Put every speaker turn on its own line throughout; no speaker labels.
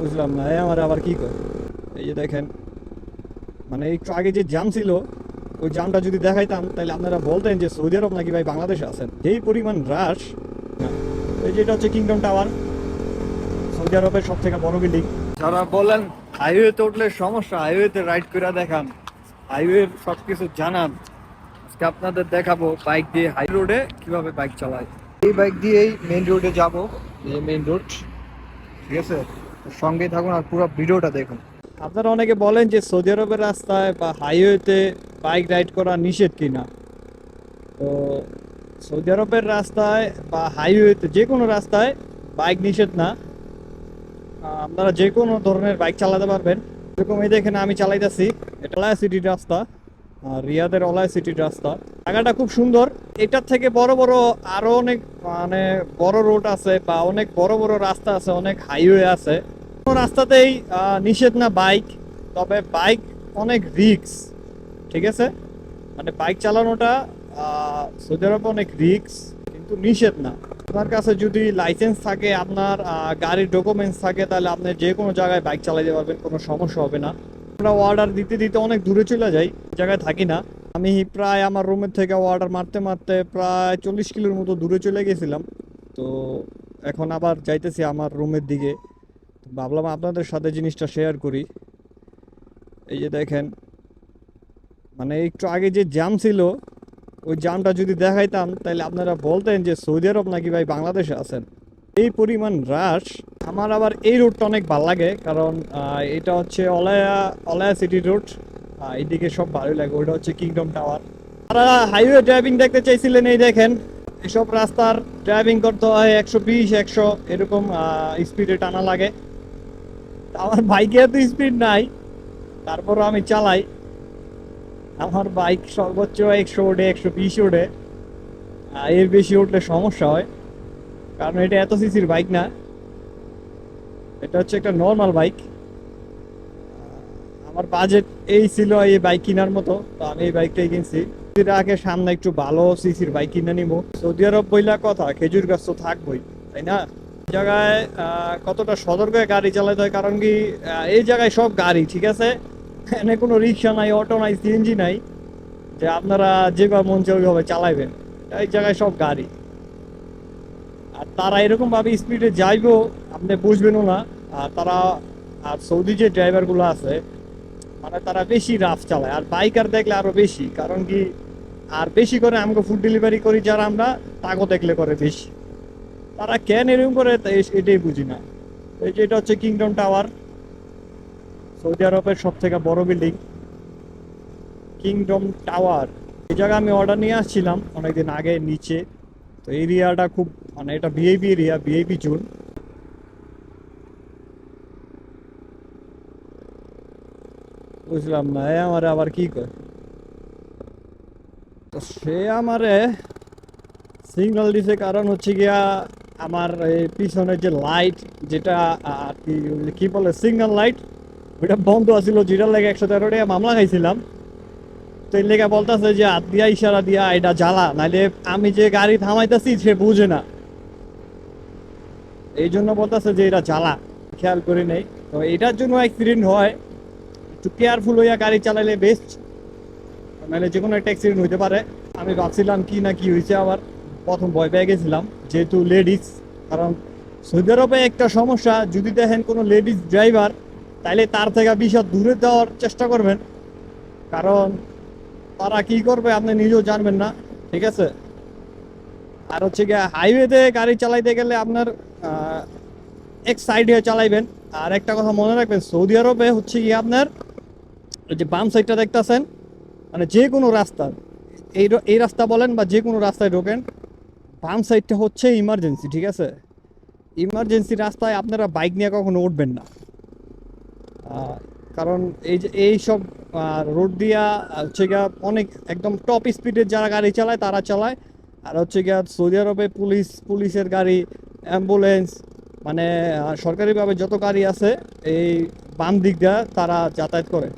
বুঝলাম না আমার আবার কি করে এই যে দেখেন মানে একটু আগে যে জাম ছিল ওই জামটা যদি দেখাইতাম তাহলে আপনারা বলতেন যে সৌদি আরব নাকি ভাই বাংলাদেশে আছেন। যেই পরিমাণ রাশ এই যেটা হচ্ছে কিংডম টাওয়ার সৌদি আরবের সব থেকে বড় বিল্ডিং যারা বলেন হাইওয়েতে উঠলে সমস্যা হাইওয়েতে রাইড করে দেখান। হাইওয়ে সব কিছু জানান। আজকে আপনাদের দেখাবো বাইক দিয়ে হাই রোডে কীভাবে বাইক চালায়। এই বাইক দিয়েই মেইন রোডে যাব এই মেইন রোড ঠিক আছে? সঙ্গে থাকুন আর পুরো ভিডিওটা দেখুন। আপনারা অনেকে বলেন যে সৌদি আরবের রাস্তায় বা হাইওয়েতে বাইক রাইড করা নিষেধ কিনা। তো সৌদি আরবের রাস্তায় বা হাইওয়েতে যে কোনো রাস্তায় বাইক নিষেধ না। আপনারা যে কোনো ধরনের বাইক চালাতে পারবেন। যেরকম এই দেখেন আমি চালাইতেছি, এটা অলায়া সিটির রাস্তা রিয়াদের অলায়া সিটির রাস্তা। জায়গাটা খুব সুন্দর। এটার থেকে বড় বড় আরও অনেক মানে বড় রোড আছে বা অনেক বড় বড় রাস্তা আছে, অনেক হাইওয়ে আছে। কোনো রাস্তাতেই নিষেধ না বাইক, তবে বাইক অনেক রিক্স, ঠিক আছে? মানে বাইক চালানোটা সৌদি আরবে অনেক রিক্স, কিন্তু নিষেধ না। আপনার কাছে যদি লাইসেন্স থাকে, আপনার গাড়ির ডকুমেন্টস থাকে, তাহলে আপনি যে কোনো জায়গায় বাইক চালাতে পারবেন, কোনো সমস্যা হবে না। আমরা অর্ডার দিতে দিতে অনেক দূরে চলে যাই জায়গায় থাকি না। আমি প্রায় আমার রুমের থেকে অর্ডার মারতে মারতে প্রায় চল্লিশ কিলোর মতো দূরে চলে গেছিলাম। তো এখন আবার যাইতেছি আমার রুমের দিকে। ভাবলাম আপনাদের সাথে জিনিসটা শেয়ার করি। এই যে দেখেন মানে একটু আগে যে জাম ছিল, ওই জামটা যদি দেখাইতাম তাহলে আপনারা বলতেন যে সৌদি আরব নাকি ভাই বাংলাদেশে আছেন। এই পরিমাণ রাশ আমার আবার এই রুটটা অনেক ভালো লাগে, কারণ এটা হচ্ছে অলায়া অলায়া সিটি রোড এইদিকে সব ভালোই লাগে ওটা হচ্ছে কিংডম টাওয়ার তারা হাইওয়ে ড্রাইভিং দেখতে চাইছিলেন, এই দেখেন, এসব রাস্তার ড্রাইভিং করতে হয় একশো বিশ, একশো, এরকম স্পিডে টানা লাগে। আমার বাইকে এত স্পিড নাই, তারপরও আমি চালাই। আমার বাইক সর্বোচ্চ একশো ওঠে, একশো বিশ ওঠে। এর বেশি উঠলে সমস্যা হয়, কারণ এটা এত সিসির বাইক না। এটা হচ্ছে একটা নর্মাল বাইক আমার বাজেট এই ছিল এই বাইক কেনার মতো, তো আমি এই বাইকটাই কিনছি। আগে সামনে একটু ভালো সিসির বাইক কিনে নিবো। সৌদি আরব বইলা কথা, খেজুর গাছ তো থাকবই, তাই না? জায়গায় কতটা সতর্ক গাড়ি চালাতে হয়, কারণ কি এই জায়গায় সব গাড়ি, ঠিক আছে? এখানে কোনো রিক্সা নাই, অটো নাই সিএনজি নাই, যে আপনারা যেভাবে মন চায় ওইভাবে চালাইবেন। এই জায়গায় সব গাড়ি। আর তারা এরকম ভাবে স্পিডে যাইবো, আপনি বুঝবেনও না। আর তারা, আর সৌদি যে ড্রাইভারগুলো আছে মানে তারা বেশি রাফ চালায়। আর বাইকার দেখলে আরও বেশি, কারণ কি, আর বেশি করে আমাকে ফুড ডেলিভারি করি যারা আমরা তাকে দেখলে করে বেশি। তারা কেন এরকম করে এটাই বুঝি না। এই যে এটা হচ্ছে কিংডম টাওয়ার সৌদি আরবের সব থেকে বড় বিল্ডিং কিংডম টাওয়ার এই জায়গায় আমি অর্ডার নিয়ে আসছিলাম অনেকদিন আগে নিচে। তো এরিয়াটা খুব মানে এটা ভিআইপি এরিয়া ভিআইপি জোন বুঝলাম না, এ আমারে আবার কি করে তো সে আমারে সিগন্যাল দিছে কারণ হচ্ছে গিয়া আমার এই পিছনের যে লাইট যেটা আর কি কি বলে সিগন্যাল লাইট ওইটা বন্ধ আছিল, যেটার লেগে একশো তেরো টাকা মামলা খাইছিলাম। তো এর লেগে বলতেছে যে হাত দিয়া ইশারা দিয়া, এটা জ্বালা, নাইলে আমি যে গাড়ি থামাইতেছি, সে বুঝে না। এই জন্য বলতেছে যে, এটা জ্বালা, খেয়াল করে নেই। তো এটার জন্য অ্যাক্সিডেন্ট হয়। একটু কেয়ারফুল হইয়া গাড়ি চালাইলে বেস্ট নাহলে যে কোনো একটা অ্যাক্সিডেন্ট হইতে পারে। আমি ভাবছিলাম কি না কি হয়েছে আবার। প্রথম ভয় পেয়ে গেছিলাম, যেহেতু লেডিস কারণ সৌদি আরবে একটা সমস্যা, যদি দেখেন কোনো লেডিস ড্রাইভার তাইলে তার থেকে বিশাল দূরে দেওয়ার চেষ্টা করবেন। কারণ তারা কি করবে আপনি নিজেও জানবেন না, ঠিক আছে? আর হচ্ছে গিয়ে হাইওয়েতে গাড়ি চালাইতে গেলে আপনার এক সাইডে চালাইবেন। আর একটা কথা মনে রাখবেন, সৌদি আরবে হচ্ছে গিয়ে আপনার ওই যে বাম সাইডটা দেখতেছেন মানে যে কোনো রাস্তা, এই এই রাস্তা বলেন বা যে কোনো রাস্তায় ঢোকেন বাম সাইডটা হচ্ছে ইমার্জেন্সি ঠিক আছে? ইমার্জেন্সি রাস্তায় আপনারা বাইক নিয়ে কখনো উঠবেন না। কারণ এই যে, এই সব রোড দিয়া হচ্ছে গিয়া অনেক একদম টপ স্পিডের যারা গাড়ি চালায়, তারা চালায়। আর হচ্ছে গিয়া সৌদি আরবে পুলিশ, পুলিশের গাড়ি অ্যাম্বুলেন্স মানে সরকারিভাবে যত গাড়ি আছে, এই বাম দিক দিয়া তারা যাতায়াত করে।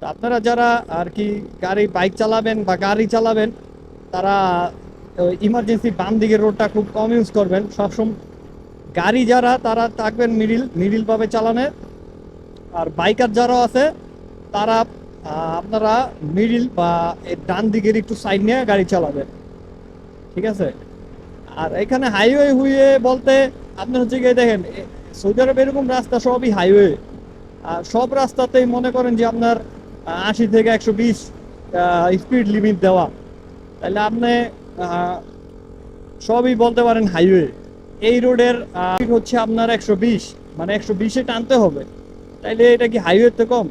তো আপনারা যারা আর কি গাড়ি বাইক চালাবেন বা গাড়ি চালাবেন, তারা ইমার্জেন্সি বাম দিকের রোডটা খুব কম ইউজ করবেন। সবসময় গাড়ি যারা, তারা থাকবেন মিডিল মিডিল ভাবে চালানে। আর বাইকার যারা আছে, তারা আপনারা মিডিল বা ডান দিকের একটু সাইড নিয়ে গাড়ি চালাবেন। ঠিক আছে? আর এখানে হাইওয়ে হুইয়ে বলতে আপনার হচ্ছে গিয়ে দেখেন সৌদি আরব এরকম রাস্তা সবই হাইওয়ে আর সব রাস্তাতেই মনে করেন যে আপনার, আশি থেকে একশো বিশ স্পিড লিমিট দেওয়া। তাহলে আপনি সবই বলতে পারেন হাইওয়ে এই রোডের হচ্ছে আপনার একশো বিশ মানে একশো বিশে টানতে হবে। তাইলে এটা কি হাইওয়েতে কম?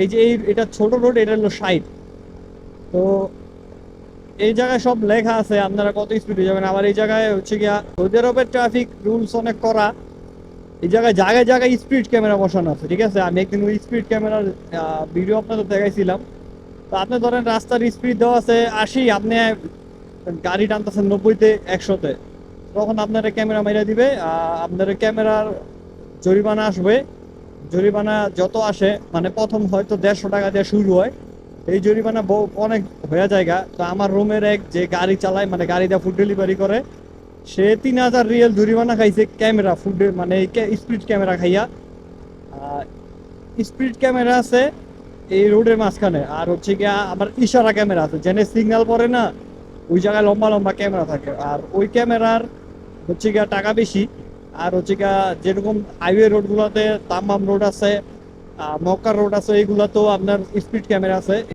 এই যে এই, এটা ছোট রোড এটা হলো ষাট। তো এই জায়গায় সব লেখা আছে, আপনারা কত স্পিডে যাবেন। আবার এই জায়গায় হচ্ছে গিয়া সৌদি আরবের ট্রাফিক রুলস অনেক করা এই জায়গায় জায়গায় জায়গায় স্পিড ক্যামেরা বসানো আছে, ঠিক আছে? আমি একদিন ওই স্পিড ক্যামেরার ভিডিও আপনাদের দেখাইছিলাম। তো আপনি ধরেন রাস্তার স্পিড দেওয়া আছে আশি, আপনি গাড়ি টানতেছেন নব্বইতে, একশোতে। তখন আপনারা ক্যামেরা মেরে দিবে আপনার ক্যামেরার জরিমানা আসবে। জরিমানা যত আসে মানে প্রথম হয়তো দেড়শো টাকা দিয়ে শুরু হয়। এই জরিমানা অনেক হয়ে জায়গা তো আমার রুমের এক যে গাড়ি চালায় মানে গাড়ি দিয়ে ফুড ডেলিভারি করে, সে তিন হাজার রিয়েল জরিমানা খাইছে ক্যামেরা ফুড মানে স্পিড ক্যামেরা খাইয়া। স্পিড ক্যামেরা আছে এই রোডের মাঝখানে। আর হচ্ছে গিয়া আবার ইশারা ক্যামেরা আছে। যেন সিগন্যাল পড়ে না ওই জায়গায় লম্বা লম্বা ক্যামেরা থাকে। আর ওই ক্যামেরার হচ্ছে গিয়া টাকা বেশি। আর হচ্ছে গিয়া যেরকম হাইওয়ে রোডগুলোতে তাম্বাম রোড আছে মক্কা রোড আছে এইগুলো তো আপনার স্পিড ক্যামেরা আছে।